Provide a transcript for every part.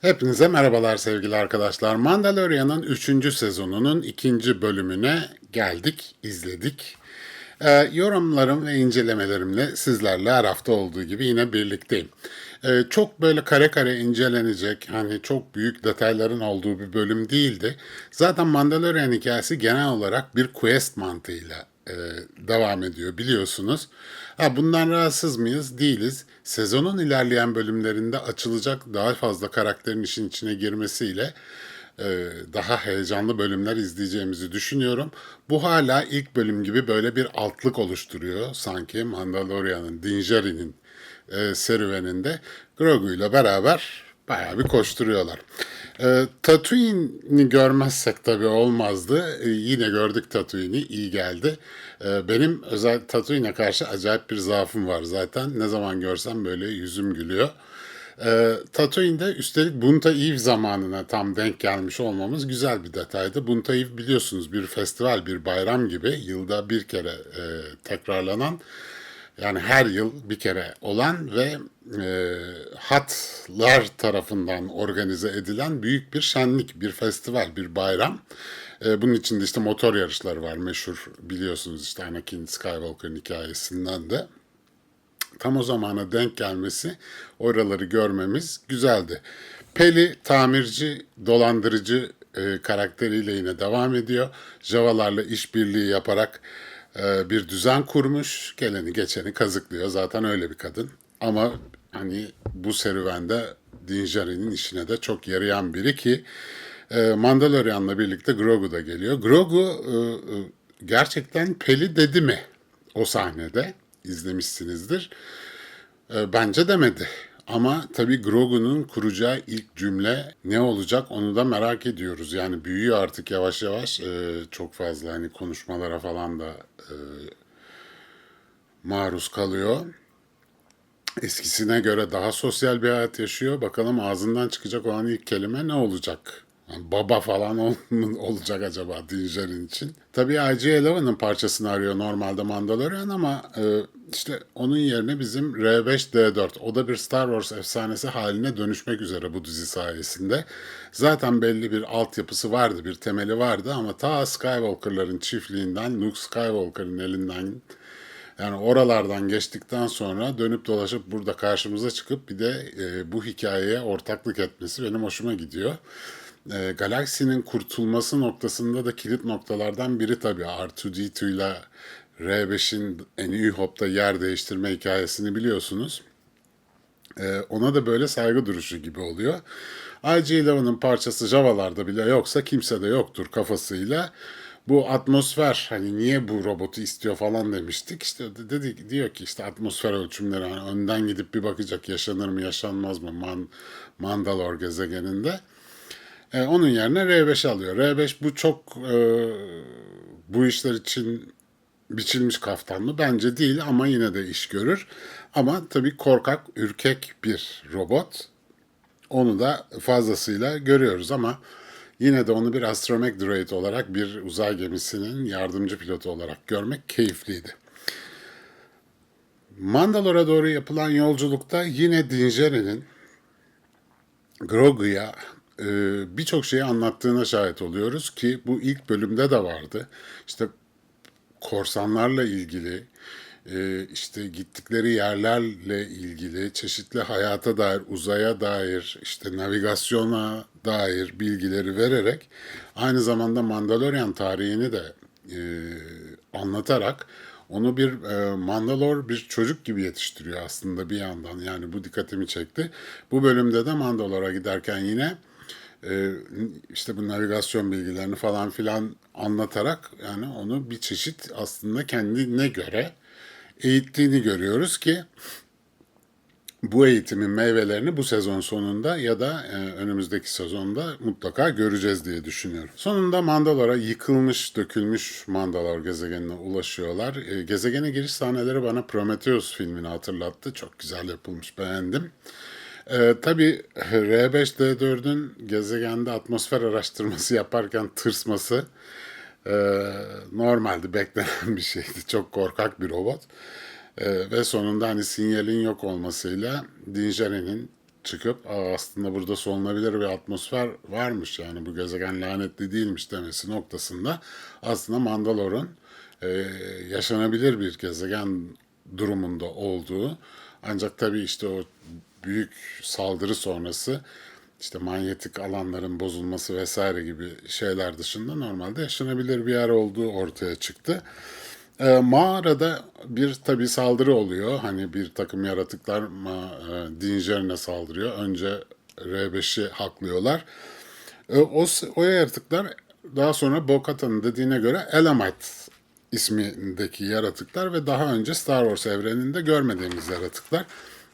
Hepinize merhabalar sevgili arkadaşlar. Mandalorian'ın 3. sezonunun 2. bölümüne geldik, izledik. Ee, yorumlarım ve incelemelerimle sizlerle her hafta olduğu gibi yine birlikteyim. Ee, çok böyle kare kare incelenecek, hani çok büyük detayların olduğu bir bölüm değildi. Zaten Mandalorian hikayesi genel olarak bir quest mantığıyla e, devam ediyor biliyorsunuz. Ha, bundan rahatsız mıyız? Değiliz. Sezonun ilerleyen bölümlerinde açılacak daha fazla karakterin işin içine girmesiyle e, daha heyecanlı bölümler izleyeceğimizi düşünüyorum. Bu hala ilk bölüm gibi böyle bir altlık oluşturuyor sanki Mandalorian'ın, Din Djarin'in e, serüveninde Grogu ile beraber bayağı bir koşturuyorlar. E, Tatooine'i görmezsek tabii olmazdı. E, yine gördük Tatooine'i, iyi geldi. E, benim özel Tatooine'e karşı acayip bir zaafım var zaten. Ne zaman görsem böyle yüzüm gülüyor. E, Tatooine'de üstelik Bunta Eve zamanına tam denk gelmiş olmamız güzel bir detaydı. Bunta Eve biliyorsunuz bir festival, bir bayram gibi yılda bir kere e, tekrarlanan yani her yıl bir kere olan ve e, hatlar tarafından organize edilen büyük bir şenlik, bir festival, bir bayram. E, bunun içinde işte motor yarışları var meşhur biliyorsunuz işte Anakin Skywalker'ın hikayesinden de. Tam o zamana denk gelmesi, oraları görmemiz güzeldi. Peli tamirci, dolandırıcı e, karakteriyle yine devam ediyor. Javalarla işbirliği yaparak bir düzen kurmuş. Geleni geçeni kazıklıyor. Zaten öyle bir kadın. Ama hani bu serüvende Din Djarin'in işine de çok yarayan biri ki e, Mandalorian'la birlikte Grogu da geliyor. Grogu e, e, gerçekten Peli dedi mi o sahnede? izlemişsinizdir. Bence demedi. Ama tabii Grogu'nun kuracağı ilk cümle ne olacak onu da merak ediyoruz. Yani büyüyor artık yavaş yavaş. E, çok fazla hani konuşmalara falan da e, maruz kalıyor. Eskisine göre daha sosyal bir hayat yaşıyor. Bakalım ağzından çıkacak olan ilk kelime ne olacak? Yani baba falan ol, olacak acaba Dinjer'in için. Tabii IG-11'ın parçasını arıyor normalde Mandalorian ama e, işte onun yerine bizim R5-D4 o da bir Star Wars efsanesi haline dönüşmek üzere bu dizi sayesinde. Zaten belli bir altyapısı vardı, bir temeli vardı ama ta Skywalker'ların çiftliğinden, Luke Skywalker'ın elinden yani oralardan geçtikten sonra dönüp dolaşıp burada karşımıza çıkıp bir de e, bu hikayeye ortaklık etmesi benim hoşuma gidiyor. E, galaksinin kurtulması noktasında da kilit noktalardan biri tabii R2-D2 ile R5'in en iyi hopta yer değiştirme hikayesini biliyorsunuz. E, ona da böyle saygı duruşu gibi oluyor. IG-11'ın parçası Java'larda bile yoksa kimse de yoktur kafasıyla bu atmosfer hani niye bu robotu istiyor falan demiştik. İşte dedi diyor ki işte atmosfer ölçümleri hani önden gidip bir bakacak yaşanır mı yaşanmaz mı Man, Mandalor gezegeninde. E, onun yerine R5 alıyor. R5 bu çok e, bu işler için biçilmiş kaftan mı? Bence değil ama yine de iş görür. Ama tabii korkak, ürkek bir robot. Onu da fazlasıyla görüyoruz ama yine de onu bir astromech droid olarak bir uzay gemisinin yardımcı pilotu olarak görmek keyifliydi. Mandalor'a doğru yapılan yolculukta yine Dinjeri'nin Grogu'ya e, birçok şeyi anlattığına şahit oluyoruz ki bu ilk bölümde de vardı. İşte korsanlarla ilgili, e, işte gittikleri yerlerle ilgili, çeşitli hayata dair, uzaya dair, işte navigasyona dair bilgileri vererek aynı zamanda Mandalorian tarihini de e, anlatarak onu bir e, Mandalor bir çocuk gibi yetiştiriyor aslında bir yandan. Yani bu dikkatimi çekti. Bu bölümde de Mandalor'a giderken yine e, işte bu navigasyon bilgilerini falan filan anlatarak yani onu bir çeşit aslında kendine göre eğittiğini görüyoruz ki bu eğitimin meyvelerini bu sezon sonunda ya da e, önümüzdeki sezonda mutlaka göreceğiz diye düşünüyorum. Sonunda Mandalor'a yıkılmış, dökülmüş Mandalor gezegenine ulaşıyorlar. E, gezegene giriş sahneleri bana Prometheus filmini hatırlattı. Çok güzel yapılmış, beğendim. Ee, tabii R5D4'ün gezegende atmosfer araştırması yaparken tırsması e, normaldi, beklenen bir şeydi. Çok korkak bir robot. E, ve sonunda hani sinyalin yok olmasıyla Dinjarin'in çıkıp aslında burada solunabilir bir atmosfer varmış yani bu gezegen lanetli değilmiş demesi noktasında aslında Mandalor'un e, yaşanabilir bir gezegen durumunda olduğu ancak tabii işte o büyük saldırı sonrası işte manyetik alanların bozulması vesaire gibi şeyler dışında normalde yaşanabilir bir yer olduğu ortaya çıktı. E, mağarada bir tabi saldırı oluyor. Hani bir takım yaratıklar e, Dinjer'ine saldırıyor. Önce R5'i haklıyorlar. E, o, o yaratıklar daha sonra Bo-Katan'ın dediğine göre Elamite ismindeki yaratıklar ve daha önce Star Wars evreninde görmediğimiz yaratıklar.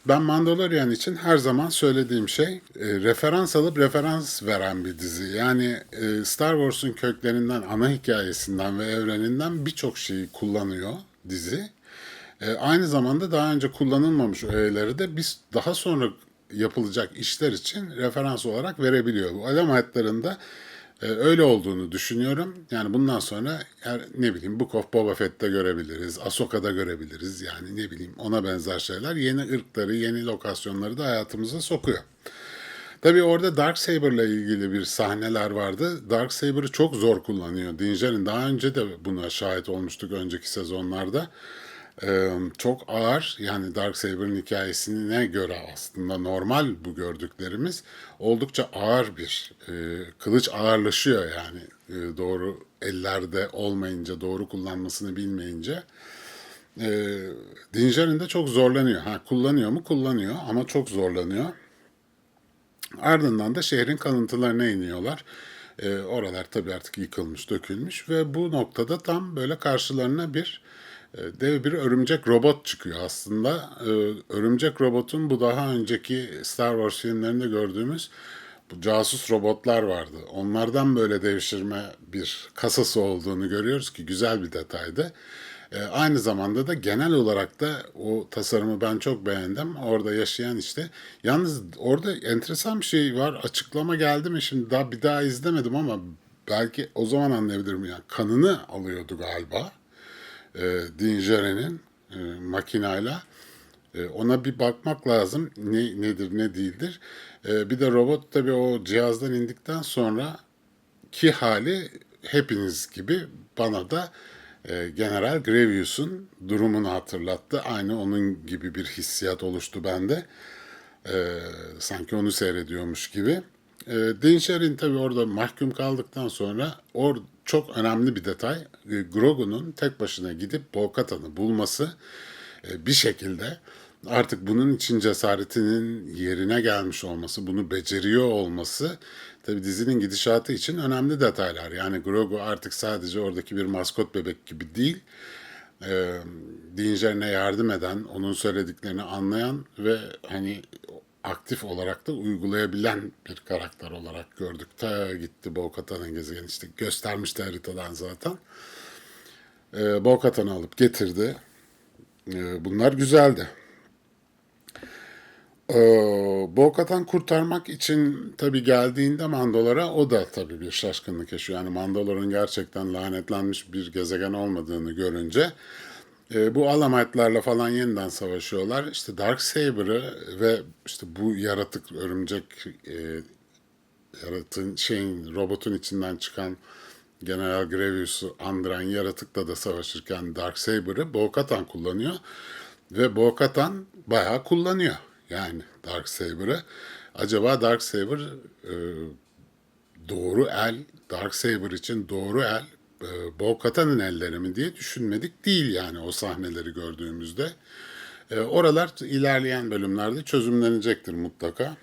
Ben Mandalorian için her zaman söylediğim şey e, referans alıp referans veren bir dizi. Yani e, Star Wars'un köklerinden, ana hikayesinden ve evreninden birçok şeyi kullanıyor dizi. E, aynı zamanda daha önce kullanılmamış öğeleri de biz daha sonra yapılacak işler için referans olarak verebiliyor. Bu alametlerin de e, öyle olduğunu düşünüyorum. Yani bundan sonra her, ne bileyim Book of Boba Fett'te görebiliriz, Ahsoka'da görebiliriz. Yani ne bileyim ona benzer şeyler yeni ırkları, yeni lokasyonları da hayatımıza sokuyor. Tabii orada Darksaber'la ilgili bir sahneler vardı. Darksaber'ı çok zor kullanıyor. Dinger'in daha önce de buna şahit olmuştuk önceki sezonlarda. Çok ağır yani Darksaber'ın hikayesine göre aslında normal bu gördüklerimiz oldukça ağır bir e, kılıç ağırlaşıyor yani e, doğru ellerde olmayınca doğru kullanmasını bilmeyince e, Dinger'in de çok zorlanıyor. Ha kullanıyor mu? Kullanıyor ama çok zorlanıyor. Ardından da şehrin kalıntılarına iniyorlar. E, oralar tabii artık yıkılmış, dökülmüş ve bu noktada tam böyle karşılarına bir dev bir örümcek robot çıkıyor aslında. E, örümcek robotun bu daha önceki Star Wars filmlerinde gördüğümüz bu casus robotlar vardı. Onlardan böyle devşirme bir kasası olduğunu görüyoruz ki güzel bir detaydı. E, aynı zamanda da genel olarak da o tasarımı ben çok beğendim. Orada yaşayan işte. Yalnız orada enteresan bir şey var. Açıklama geldi mi şimdi daha bir daha izlemedim ama belki o zaman anlayabilirim. Yani kanını alıyordu galiba. E, Dingere'nin e, makinayla. E, ona bir bakmak lazım. Ne nedir ne değildir. E, bir de robot tabii o cihazdan indikten sonra ki hali hepiniz gibi bana da e, General Grevious'un durumunu hatırlattı. Aynı onun gibi bir hissiyat oluştu bende. E, sanki onu seyrediyormuş gibi. E, Dinşer'in tabii orada mahkum kaldıktan sonra or çok önemli bir detay. E, Grogu'nun tek başına gidip Bo-Katan'ı bulması e, bir şekilde artık bunun için cesaretinin yerine gelmiş olması, bunu beceriyor olması tabi dizinin gidişatı için önemli detaylar. Yani Grogu artık sadece oradaki bir maskot bebek gibi değil, e, Dinger'ine yardım eden, onun söylediklerini anlayan ve hani aktif olarak da uygulayabilen bir karakter olarak gördük. Ta gitti Bo-Katan'ın gezegeni işte göstermişti haritadan zaten. E, Bo-Katan'ı alıp getirdi. E, bunlar güzeldi. Ee, Bo-Katan kurtarmak için tabii geldiğinde Mandalor'a o da tabii bir şaşkınlık yaşıyor. Yani Mandalor'un gerçekten lanetlenmiş bir gezegen olmadığını görünce e, bu Alamaytlarla falan yeniden savaşıyorlar. İşte Darksaber'ı ve işte bu yaratık örümcek e, yaratığın şeyin robotun içinden çıkan General Grevious'u andıran yaratıkla da savaşırken Darksaber'ı Bo-Katan kullanıyor ve Bo-Katan bayağı kullanıyor. Yani Darksaber'ı. Acaba Darksaber e, doğru el, Darksaber için doğru el e, Bo-Katan'ın elleri mi diye düşünmedik değil yani o sahneleri gördüğümüzde. E, oralar ilerleyen bölümlerde çözümlenecektir mutlaka.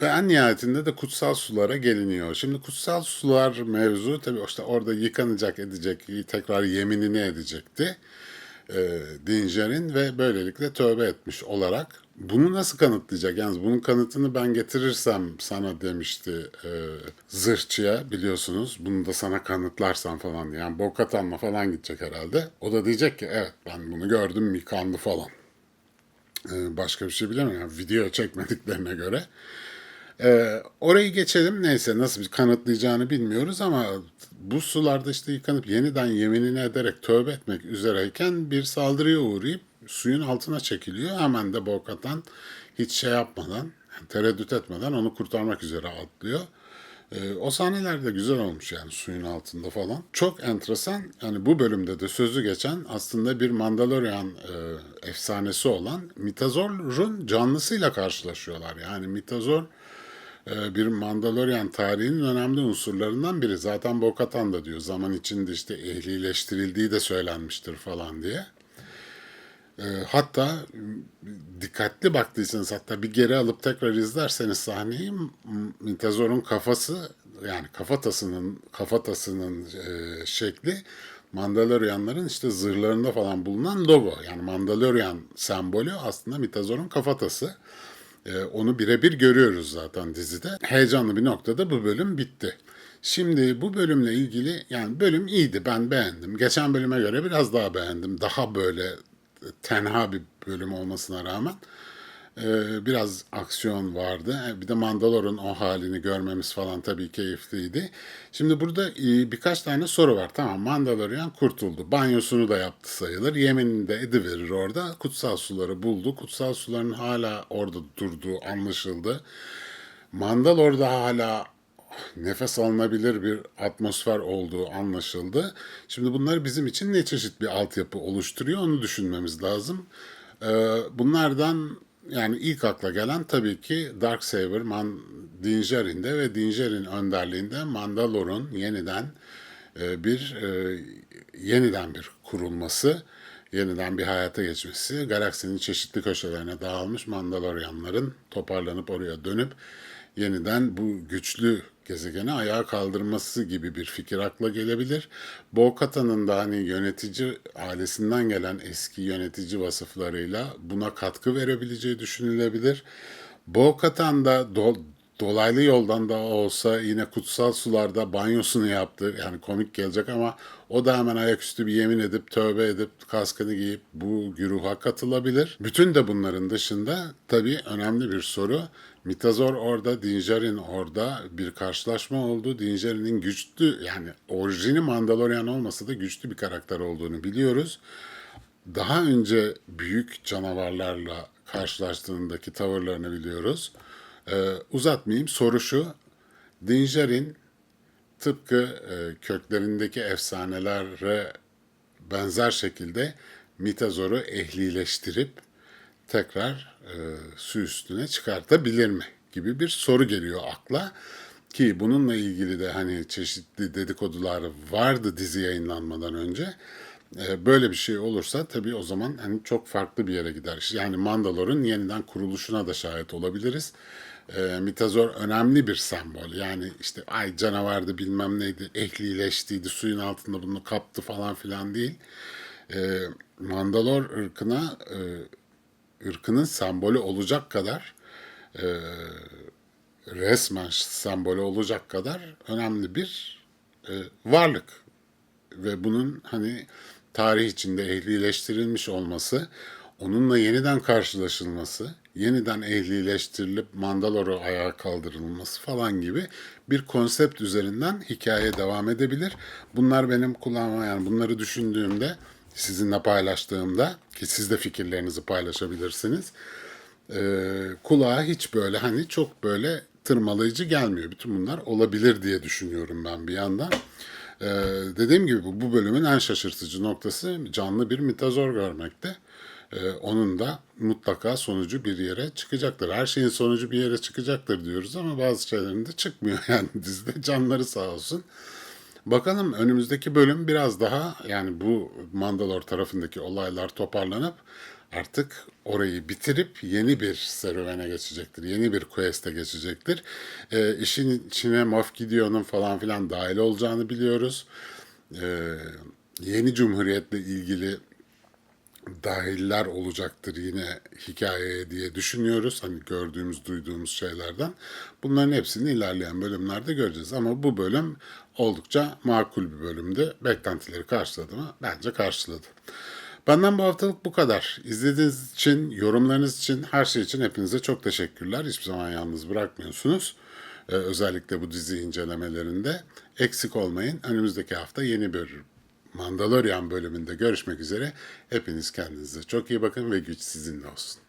Ve en nihayetinde de kutsal sulara geliniyor. Şimdi kutsal sular mevzu tabii işte orada yıkanacak edecek, tekrar yeminini edecekti e, Dinger'in ve böylelikle tövbe etmiş olarak. Bunu nasıl kanıtlayacak? Yalnız bunun kanıtını ben getirirsem sana demişti e, zırhçıya biliyorsunuz. Bunu da sana kanıtlarsam falan. Yani Bokatan'la falan gidecek herhalde. O da diyecek ki evet ben bunu gördüm yıkandı falan. E, başka bir şey bilemem. Yani video çekmediklerine göre. Ee, orayı geçelim neyse nasıl bir kanıtlayacağını bilmiyoruz ama bu sularda işte yıkanıp yeniden yeminini ederek tövbe etmek üzereyken bir saldırıya uğrayıp suyun altına çekiliyor. Hemen de Bo-Katan hiç şey yapmadan, tereddüt etmeden onu kurtarmak üzere atlıyor. Ee, o sahneler de güzel olmuş yani suyun altında falan. Çok enteresan. Yani bu bölümde de sözü geçen aslında bir Mandalorian e, efsanesi olan Mitazor'un canlısıyla karşılaşıyorlar. Yani Mitazor e, bir Mandalorian tarihinin önemli unsurlarından biri. Zaten Bo-Katan da diyor zaman içinde işte ehlileştirildiği de söylenmiştir falan diye. E, hatta dikkatli baktıysanız hatta bir geri alıp tekrar izlerseniz sahneyi Mintazor'un kafası yani kafatasının kafatasının e, şekli Mandalorianların işte zırhlarında falan bulunan logo. Yani Mandalorian sembolü aslında Mitazor'un kafatası. E, onu birebir görüyoruz zaten dizide. Heyecanlı bir noktada bu bölüm bitti. Şimdi bu bölümle ilgili yani bölüm iyiydi ben beğendim. Geçen bölüme göre biraz daha beğendim. Daha böyle tenha bir bölüm olmasına rağmen e, biraz aksiyon vardı. E, Bir de Mandalor'un o halini görmemiz falan tabii keyifliydi. Şimdi burada e, birkaç tane soru var. Tamam Mandalorian kurtuldu. Banyosunu da yaptı sayılır. Yeminini de ediverir orada. Kutsal suları buldu. Kutsal suların hala orada durduğu anlaşıldı. Mandalor'da hala nefes alınabilir bir atmosfer olduğu anlaşıldı. Şimdi bunlar bizim için ne çeşit bir altyapı oluşturuyor onu düşünmemiz lazım. Ee, bunlardan yani ilk akla gelen tabii ki Darksaber Man Din Djarin'de ve Din Djarin önderliğinde Mandalor'un yeniden e, bir e, yeniden bir kurulması, yeniden bir hayata geçmesi, galaksinin çeşitli köşelerine dağılmış Mandalorianların toparlanıp oraya dönüp yeniden bu güçlü gezegeni ayağa kaldırması gibi bir fikir akla gelebilir. Bo-Katan'ın da hani yönetici ailesinden gelen eski yönetici vasıflarıyla buna katkı verebileceği düşünülebilir. Bo-Katan da do- dolaylı yoldan da olsa yine kutsal sularda banyosunu yaptı. Yani komik gelecek ama o da hemen ayaküstü bir yemin edip tövbe edip kaskını giyip bu güruha katılabilir. Bütün de bunların dışında tabii önemli bir soru. Mitazor orada, Dinjarin orada bir karşılaşma oldu. Dinjarin'in güçlü yani orijini Mandalorian olmasa da güçlü bir karakter olduğunu biliyoruz daha önce büyük canavarlarla karşılaştığındaki tavırlarını biliyoruz. Ee, uzatmayayım. Soru şu. Dinjarin tıpkı e, köklerindeki efsanelere benzer şekilde Mitazor'u ehlileştirip tekrar e, su üstüne çıkartabilir mi gibi bir soru geliyor akla. Ki bununla ilgili de hani çeşitli dedikodular vardı dizi yayınlanmadan önce. E, böyle bir şey olursa tabii o zaman hani çok farklı bir yere gider. Yani Mandalor'un yeniden kuruluşuna da şahit olabiliriz. E, Mitazor önemli bir sembol. Yani işte ay canavardı bilmem neydi, ehlileştiydi, suyun altında bunu kaptı falan filan değil. E, Mandalor ırkına e, ırkının sembolü olacak kadar e, resmen sembolü olacak kadar önemli bir e, varlık ve bunun hani tarih içinde ehlileştirilmiş olması, onunla yeniden karşılaşılması, yeniden ehlileştirilip Mandalore ayağa kaldırılması falan gibi bir konsept üzerinden hikaye devam edebilir. Bunlar benim kulağıma yani bunları düşündüğümde sizinle paylaştığımda ki siz de fikirlerinizi paylaşabilirsiniz. Ee, kulağa hiç böyle hani çok böyle tırmalayıcı gelmiyor. Bütün bunlar olabilir diye düşünüyorum ben bir yandan. Ee, dediğim gibi bu bölümün en şaşırtıcı noktası canlı bir mitazor görmekte. Ee, onun da mutlaka sonucu bir yere çıkacaktır. Her şeyin sonucu bir yere çıkacaktır diyoruz ama bazı şeylerin de çıkmıyor yani dizide canları sağ olsun. Bakalım önümüzdeki bölüm biraz daha yani bu Mandalor tarafındaki olaylar toparlanıp artık orayı bitirip yeni bir serüvene geçecektir. Yeni bir quest'e geçecektir. Ee, işin içine Moff Gideon'un falan filan dahil olacağını biliyoruz. Ee, yeni Cumhuriyet'le ilgili dahiller olacaktır yine hikayeye diye düşünüyoruz. Hani gördüğümüz, duyduğumuz şeylerden. Bunların hepsini ilerleyen bölümlerde göreceğiz. Ama bu bölüm oldukça makul bir bölümdü. Beklentileri karşıladı mı? Bence karşıladı. Benden bu haftalık bu kadar. İzlediğiniz için, yorumlarınız için, her şey için hepinize çok teşekkürler. Hiçbir zaman yalnız bırakmıyorsunuz. Ee, özellikle bu dizi incelemelerinde. Eksik olmayın. Önümüzdeki hafta yeni bir Mandalorian bölümünde görüşmek üzere. Hepiniz kendinize çok iyi bakın ve güç sizinle olsun.